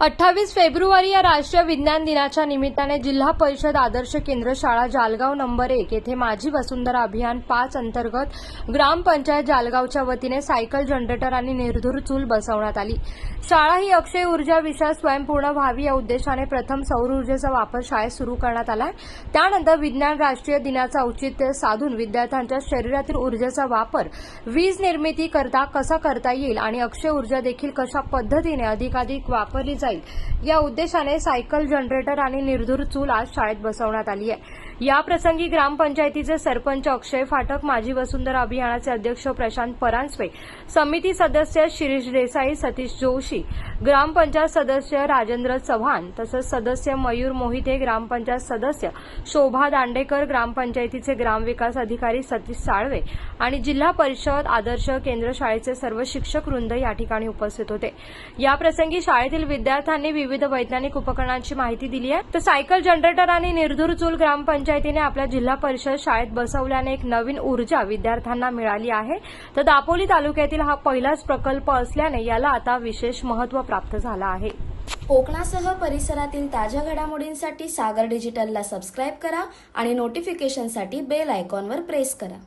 अठ्ठावीस फेब्रुवारी या राष्ट्रीय विज्ञान दिनाच्या निमित्ताने जिल्हा परिषद आदर्श केंद्र शाळा जालगाव नंबर एक येथे माझी वसुंधरा अभियान पाच अंतर्गत ग्रामपंचायत जालगावच्या वतीने सायकल जनरेटर आणि निर्धूर चूल बसवण्यात आली. शाळा ही अक्षय ऊर्जा विषय स्वयंपूर्ण व्हावी या उद्देशाने प्रथम सौर ऊर्जेचा वापर शाळेत सुरू करण्यात आला त्यानंतर विज्ञान राष्ट्रीय दिनाचं औचित्य साधून विद्यार्थ्यांच्या शरीरातील ऊर्जेचा वापर वीज निर्मिती करता कसा करता येईल आणि अक्षय ऊर्जा देखील कशा पद्धतीने अधिकाधिक वापरली जाईल. या उद्देशाने सायकल जनरेटर आणि निर्धूर चूल आज शाळेत बसवण्यात आली आहे. या प्रसंगी ग्रामपंचायतीचे सरपंच अक्षय फाटक माजी वसुंधरा अभियानाचे अध्यक्ष प्रशांत परांजपे समिती सदस्य शिरीष देसाई सतीश जोशी ग्रामपंचायत सदस्य राजेंद्र चव्हाण तसंच सदस्य मयूर मोहिते ग्रामपंचायत सदस्य शोभा दांडेकर ग्रामपंचायतीचे ग्रामविकास अधिकारी सतीश साळवे आणि जिल्हा परिषद आदर्श केंद्र शाळेचे सर्व शिक्षक वृंद या ठिकाणी उपस्थित होते. या प्रसंगी शाळेतील विद्यार्थ्यांनी विविध वैज्ञानिक उपकरणांची माहिती दिली आहे. तर सायकल जनरेटर आणि निर्धुर चूल ग्रामपंचायतीने आपल्या जिल्हा परिषद शाळेत बसवल्याने एक नवीन ऊर्जा विद्यार्थ्यांना मिळाली आहे. तर दापोली तालुक्यातील हा पहिलाच प्रकल्प असल्याने याला आता विशेष महत्त्व प्राप्त झालं आहे. कोकणासह परिसरातील ताज्या घडामोडींसाठी सागर डिजिटलला सबस्क्राईब करा आणि नोटिफिकेशनसाठी बेल आयकॉनवर प्रेस करा.